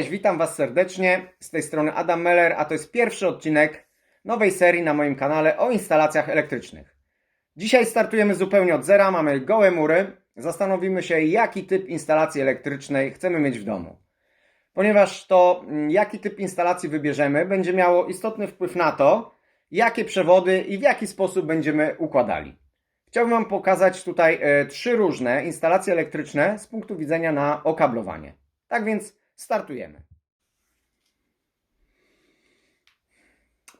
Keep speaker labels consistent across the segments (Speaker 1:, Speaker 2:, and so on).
Speaker 1: Cześć, witam Was serdecznie. Z tej strony Adam Meller, a to jest pierwszy odcinek nowej serii na moim kanale o instalacjach elektrycznych. Dzisiaj startujemy zupełnie od zera, mamy gołe mury. Zastanowimy się, jaki typ instalacji elektrycznej chcemy mieć w domu. Ponieważ to, mm, jaki typ instalacji wybierzemy, będzie miało istotny wpływ na to, jakie przewody i w jaki sposób będziemy układali. Chciałbym Wam pokazać tutaj e, trzy różne instalacje elektryczne z punktu widzenia na okablowanie. Tak więc startujemy.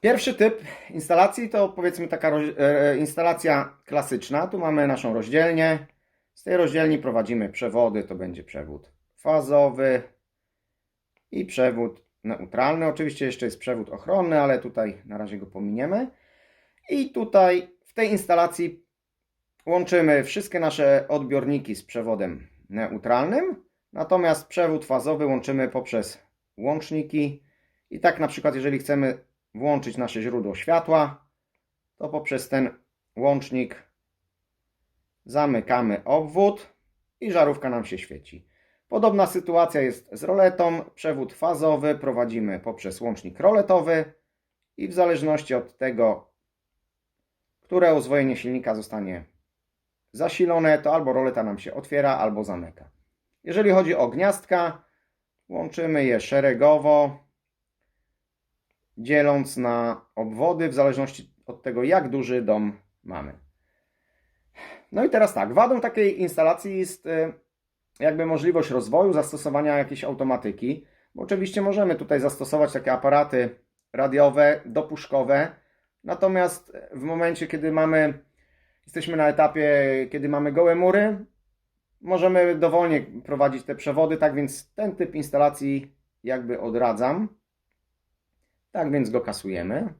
Speaker 1: Pierwszy typ instalacji to powiedzmy taka roz- e, instalacja klasyczna. Tu mamy naszą rozdzielnię. Z tej rozdzielni prowadzimy przewody. To będzie przewód fazowy i przewód neutralny. Oczywiście jeszcze jest przewód ochronny, ale tutaj na razie go pominiemy. I tutaj w tej instalacji łączymy wszystkie nasze odbiorniki z przewodem neutralnym. Natomiast przewód fazowy łączymy poprzez łączniki. I tak na przykład, jeżeli chcemy włączyć nasze źródło światła, to poprzez ten łącznik zamykamy obwód i żarówka nam się świeci. Podobna sytuacja jest z roletą. Przewód fazowy prowadzimy poprzez łącznik roletowy i w zależności od tego, które uzwojenie silnika zostanie zasilone, to albo roleta nam się otwiera, albo zamyka. Jeżeli chodzi o gniazdka, łączymy je szeregowo, dzieląc na obwody w zależności od tego, jak duży dom mamy. No i teraz tak, wadą takiej instalacji jest y, jakby możliwość rozwoju, zastosowania jakiejś automatyki, bo oczywiście możemy tutaj zastosować takie aparaty radiowe, dopuszkowe, natomiast w momencie, kiedy mamy, jesteśmy na etapie, kiedy mamy gołe mury, możemy dowolnie prowadzić te przewody, tak więc ten typ instalacji jakby odradzam. Tak więc go kasujemy.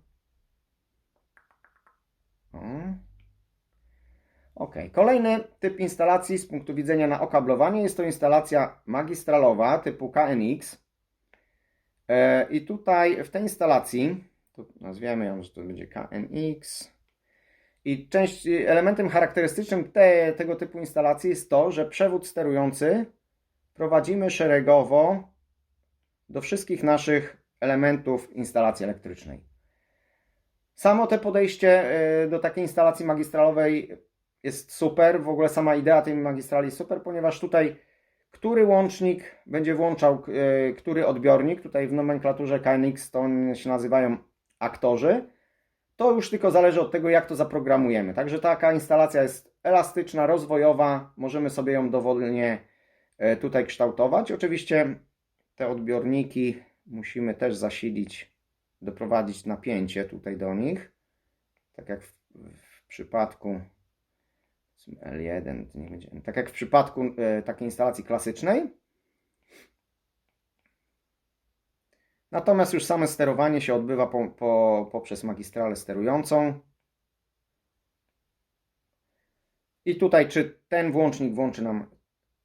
Speaker 1: Ok, kolejny typ instalacji z punktu widzenia na okablowanie jest to instalacja magistralowa typu KNX. E, I tutaj w tej instalacji, nazwiemy ją, że to będzie KNX. I część, elementem charakterystycznym te, tego typu instalacji jest to, że przewód sterujący prowadzimy szeregowo do wszystkich naszych elementów instalacji elektrycznej. Samo te podejście y, do takiej instalacji magistralowej jest super. W ogóle sama idea tej magistrali jest super, ponieważ tutaj który łącznik będzie włączał y, który odbiornik, tutaj w nomenklaturze KNX to się nazywają aktorzy, to już tylko zależy od tego, jak to zaprogramujemy. Także taka instalacja jest elastyczna, rozwojowa, możemy sobie ją dowolnie y, tutaj kształtować. Oczywiście te odbiorniki musimy też zasilić, doprowadzić napięcie tutaj do nich. Tak jak w, w przypadku L1, to nie będzie, tak jak w przypadku e, takiej instalacji klasycznej. Natomiast już same sterowanie się odbywa po, po, poprzez magistralę sterującą. I tutaj, czy ten włącznik włączy nam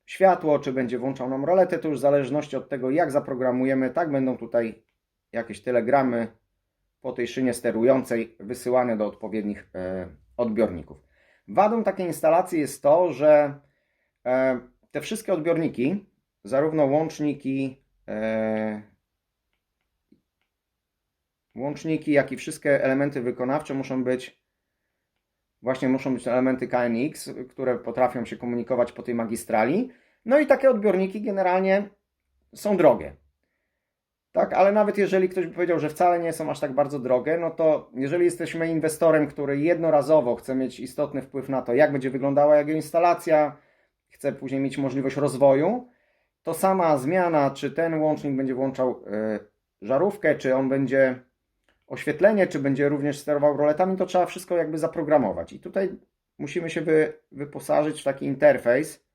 Speaker 1: światło, czy będzie włączał nam roletę, to już w zależności od tego, jak zaprogramujemy, tak będą tutaj jakieś telegramy po tej szynie sterującej wysyłane do odpowiednich e, odbiorników. Wadą takiej instalacji jest to, że e, te wszystkie odbiorniki, zarówno łączniki, e, łączniki, jak i wszystkie elementy wykonawcze muszą być właśnie muszą być elementy KNX, które potrafią się komunikować po tej magistrali. No i takie odbiorniki generalnie są drogie. Tak, ale nawet jeżeli ktoś by powiedział, że wcale nie są aż tak bardzo drogie, no to jeżeli jesteśmy inwestorem, który jednorazowo chce mieć istotny wpływ na to, jak będzie wyglądała jego instalacja, chce później mieć możliwość rozwoju, to sama zmiana, czy ten łącznik będzie włączał y, żarówkę, czy on będzie oświetlenie, czy będzie również sterował roletami, to trzeba wszystko jakby zaprogramować. I tutaj musimy się wy, wyposażyć w taki interfejs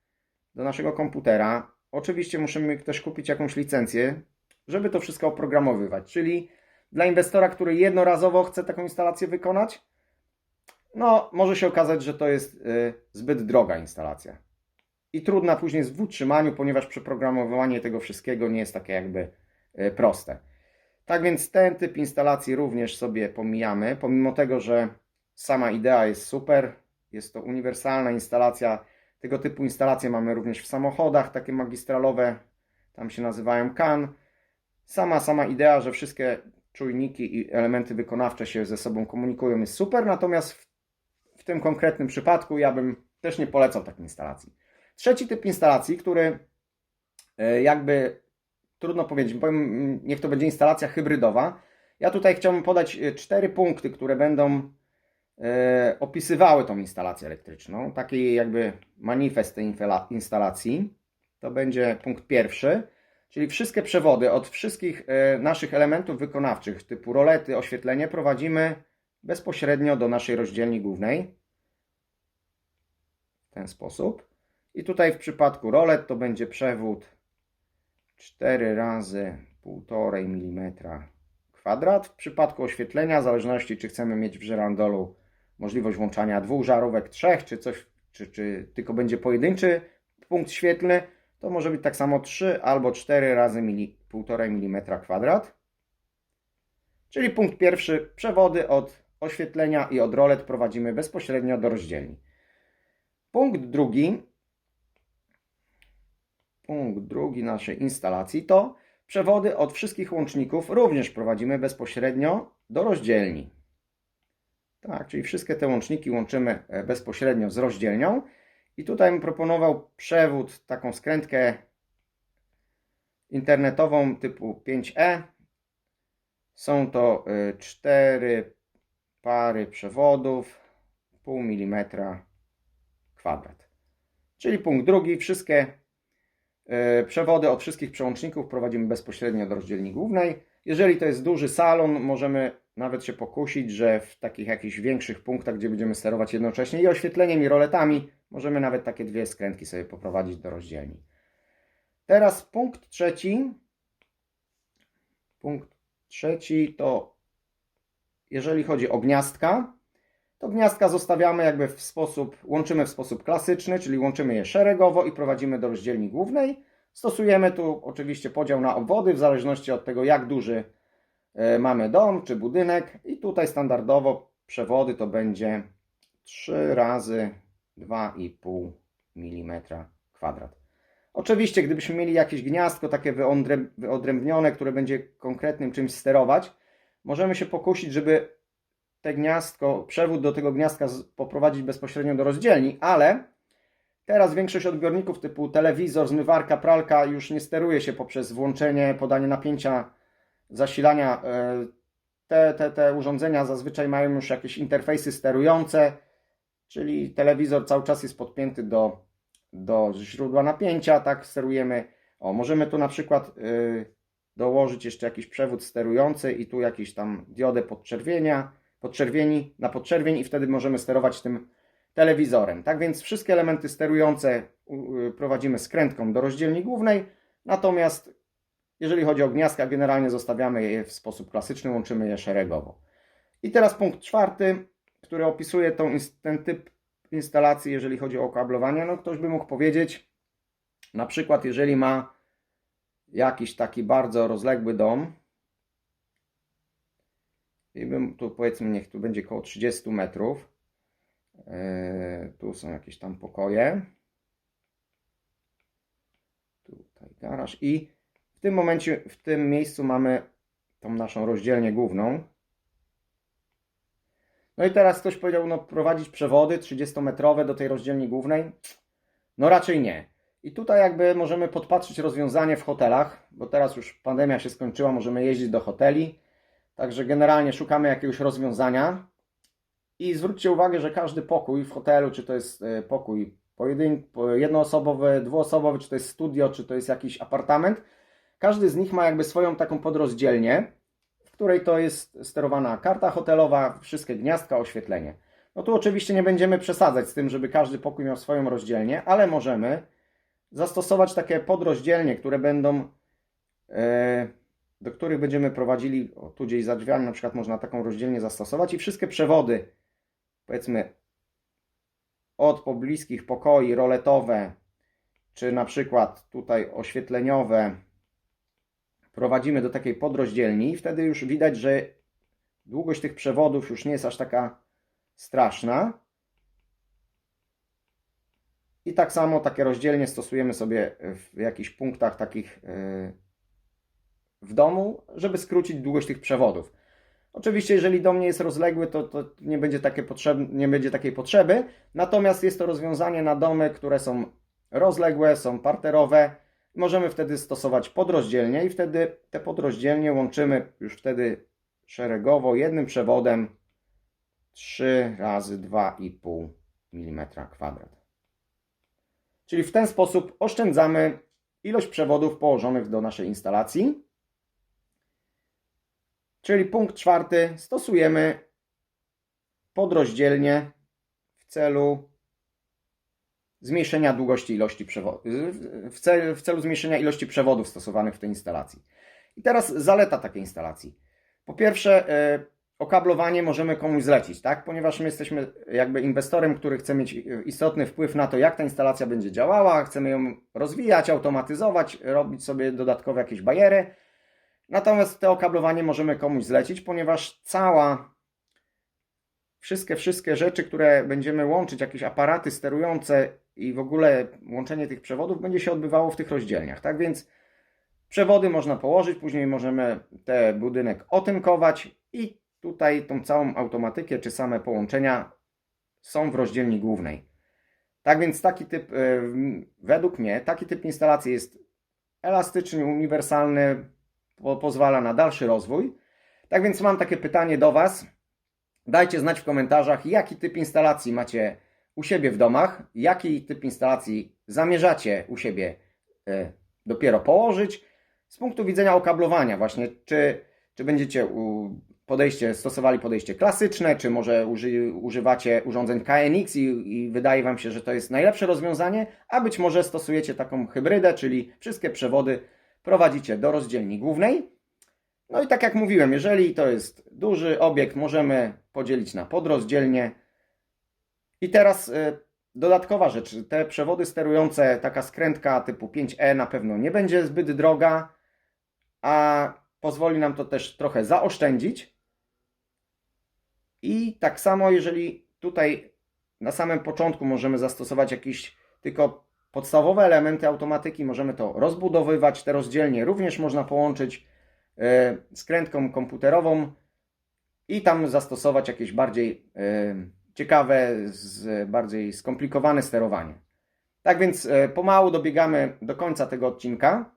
Speaker 1: do naszego komputera. Oczywiście musimy też kupić jakąś licencję, żeby to wszystko oprogramowywać. Czyli dla inwestora, który jednorazowo chce taką instalację wykonać, no może się okazać, że to jest y, zbyt droga instalacja. I trudna później jest w utrzymaniu, ponieważ przeprogramowanie tego wszystkiego nie jest takie jakby y, proste. Tak więc ten typ instalacji również sobie pomijamy, pomimo tego, że sama idea jest super, jest to uniwersalna instalacja. Tego typu instalacje mamy również w samochodach, takie magistralowe, tam się nazywają CAN. Sama, sama idea, że wszystkie czujniki i elementy wykonawcze się ze sobą komunikują jest super, natomiast w, w tym konkretnym przypadku ja bym też nie polecał takiej instalacji. Trzeci typ instalacji, który e, jakby trudno powiedzieć, powiem, niech to będzie instalacja hybrydowa. Ja tutaj chciałbym podać e, cztery punkty, które będą e, opisywały tą instalację elektryczną. Taki jakby manifest tej instalacji. To będzie punkt pierwszy, czyli wszystkie przewody od wszystkich e, naszych elementów wykonawczych, typu rolety, oświetlenie, prowadzimy bezpośrednio do naszej rozdzielni głównej. W ten sposób. I tutaj w przypadku rolet to będzie przewód 4 razy 1,5 mm kwadrat. W przypadku oświetlenia, w zależności czy chcemy mieć w żyrandolu możliwość włączania dwóch żarówek, trzech, czy coś, czy, czy tylko będzie pojedynczy punkt świetlny, to może być tak samo 3 albo 4 razy mili, 1,5 mm kwadrat. Czyli punkt pierwszy, przewody od oświetlenia i od rolet prowadzimy bezpośrednio do rozdzielni. Punkt drugi, punkt drugi naszej instalacji to przewody od wszystkich łączników również prowadzimy bezpośrednio do rozdzielni. Tak, czyli wszystkie te łączniki łączymy e, bezpośrednio z rozdzielnią. I tutaj bym proponował przewód, taką skrętkę internetową typu 5E. Są to y, cztery pary przewodów, pół milimetra kwadrat. Czyli punkt drugi, wszystkie przewody od wszystkich przełączników prowadzimy bezpośrednio do rozdzielni głównej. Jeżeli to jest duży salon, możemy nawet się pokusić, że w takich jakichś większych punktach, gdzie będziemy sterować jednocześnie i oświetleniem, i roletami, możemy nawet takie dwie skrętki sobie poprowadzić do rozdzielni. Teraz punkt trzeci. Punkt trzeci to jeżeli chodzi o gniazdka, to gniazdka zostawiamy jakby w sposób, łączymy w sposób klasyczny, czyli łączymy je szeregowo i prowadzimy do rozdzielni głównej. Stosujemy tu oczywiście podział na obwody w zależności od tego, jak duży e, mamy dom czy budynek. I tutaj standardowo przewody to będzie 3 razy 2,5 mm kwadrat. Oczywiście, gdybyśmy mieli jakieś gniazdko takie wyodrę- wyodrębnione, które będzie konkretnym czymś sterować, możemy się pokusić, żeby te gniazdko, przewód do tego gniazdka poprowadzić bezpośrednio do rozdzielni, ale teraz większość odbiorników typu telewizor, zmywarka, pralka już nie steruje się poprzez włączenie, podanie napięcia, zasilania. E, Te, te, te urządzenia zazwyczaj mają już jakieś interfejsy sterujące, czyli telewizor cały czas jest podpięty do, do źródła napięcia, tak sterujemy. O, możemy tu na przykład y, dołożyć jeszcze jakiś przewód sterujący i tu jakiś tam diodę podczerwienia, podczerwieni, na podczerwień i wtedy możemy sterować tym telewizorem. Tak więc wszystkie elementy sterujące y, prowadzimy skrętką do rozdzielni głównej, natomiast jeżeli chodzi o gniazdka, generalnie zostawiamy je w sposób klasyczny, łączymy je szeregowo. I teraz punkt czwarty, który opisuje tą, ten typ instalacji, jeżeli chodzi o kablowanie. No ktoś by mógł powiedzieć, na przykład jeżeli ma jakiś taki bardzo rozległy dom, i bym tu powiedzmy, niech tu będzie około 30 metrów. Yy, tu są jakieś tam pokoje. Tutaj garaż. I w tym momencie, w tym miejscu mamy tą naszą rozdzielnię główną. No i teraz ktoś powiedział, no prowadzić przewody 30-metrowe do tej rozdzielni głównej? No raczej nie. I tutaj jakby możemy podpatrzeć rozwiązanie w hotelach, bo teraz już pandemia się skończyła, możemy jeździć do hoteli. Także generalnie szukamy jakiegoś rozwiązania. I zwróćcie uwagę, że każdy pokój w hotelu, czy to jest e, pokój pojedyn- po- jednoosobowy, dwuosobowy, czy to jest studio, czy to jest jakiś apartament, każdy z nich ma jakby swoją taką podrozdzielnię, w której to jest sterowana karta hotelowa, wszystkie gniazdka, oświetlenie. No tu oczywiście nie będziemy przesadzać z tym, żeby każdy pokój miał swoją rozdzielnię, ale możemy zastosować takie podrozdzielnie, które będą, e, do których będziemy prowadzili, o, tu gdzieś za drzwiami na przykład można taką rozdzielnię zastosować i wszystkie przewody, powiedzmy od pobliskich pokoi roletowe, czy na przykład tutaj oświetleniowe, prowadzimy do takiej podrozdzielni i wtedy już widać, że długość tych przewodów już nie jest aż taka straszna. I tak samo takie rozdzielnie stosujemy sobie w jakichś punktach takich yy, w domu, żeby skrócić długość tych przewodów. Oczywiście, jeżeli dom nie jest rozległy, to, to nie, będzie takie potrzeb, nie będzie takiej potrzeby. Natomiast jest to rozwiązanie na domy, które są rozległe, są parterowe. Możemy wtedy stosować podrozdzielnie i wtedy te podrozdzielnie łączymy już wtedy szeregowo jednym przewodem 3 razy 2,5 mm kwadrat. Czyli w ten sposób oszczędzamy ilość przewodów położonych do naszej instalacji. Czyli punkt czwarty stosujemy podrozdzielnie w celu zmniejszenia długości ilości przewodów, w celu, w celu zmniejszenia ilości przewodów stosowanych w tej instalacji. I teraz zaleta takiej instalacji. Po pierwsze, e, okablowanie możemy komuś zlecić, tak? Ponieważ my jesteśmy jakby inwestorem, który chce mieć istotny wpływ na to, jak ta instalacja będzie działała, chcemy ją rozwijać, automatyzować, robić sobie dodatkowe jakieś bariery. Natomiast to okablowanie możemy komuś zlecić, ponieważ cała wszystkie, wszystkie rzeczy, które będziemy łączyć, jakieś aparaty sterujące i w ogóle łączenie tych przewodów będzie się odbywało w tych rozdzielniach. Tak więc przewody można położyć, później możemy ten budynek otynkować i tutaj tą całą automatykę czy same połączenia są w rozdzielni głównej. Tak więc taki typ, e, według mnie, taki typ instalacji jest elastyczny, uniwersalny, po, pozwala na dalszy rozwój. Tak więc mam takie pytanie do Was. Dajcie znać w komentarzach, jaki typ instalacji macie u siebie w domach, jaki typ instalacji zamierzacie u siebie e, dopiero położyć. Z punktu widzenia okablowania, właśnie, czy, czy będziecie u, podejście, stosowali podejście klasyczne, czy może uży, używacie urządzeń KNX i, i wydaje Wam się, że to jest najlepsze rozwiązanie, a być może stosujecie taką hybrydę, czyli wszystkie przewody prowadzicie do rozdzielni głównej. No i tak jak mówiłem, jeżeli to jest duży obiekt, możemy podzielić na podrozdzielnie. I teraz y, dodatkowa rzecz, te przewody sterujące, taka skrętka typu 5E na pewno nie będzie zbyt droga, a pozwoli nam to też trochę zaoszczędzić. I tak samo, jeżeli tutaj na samym początku możemy zastosować jakieś tylko podstawowe elementy automatyki, możemy to rozbudowywać, te rozdzielnie również można połączyć e, skrętką komputerową i tam zastosować jakieś bardziej e, ciekawe, z, bardziej skomplikowane sterowanie. Tak więc e, pomału dobiegamy do końca tego odcinka.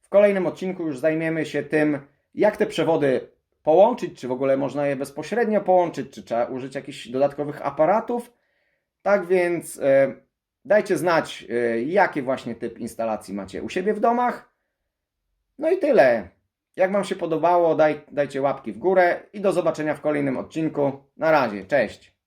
Speaker 1: W kolejnym odcinku już zajmiemy się tym, jak te przewody połączyć, czy w ogóle można je bezpośrednio połączyć, czy trzeba użyć jakichś dodatkowych aparatów. Tak więc dajcie znać, e, jaki właśnie typ instalacji macie u siebie w domach. No i tyle. Jak Wam się podobało, daj, dajcie łapki w górę i do zobaczenia w kolejnym odcinku. Na razie, cześć.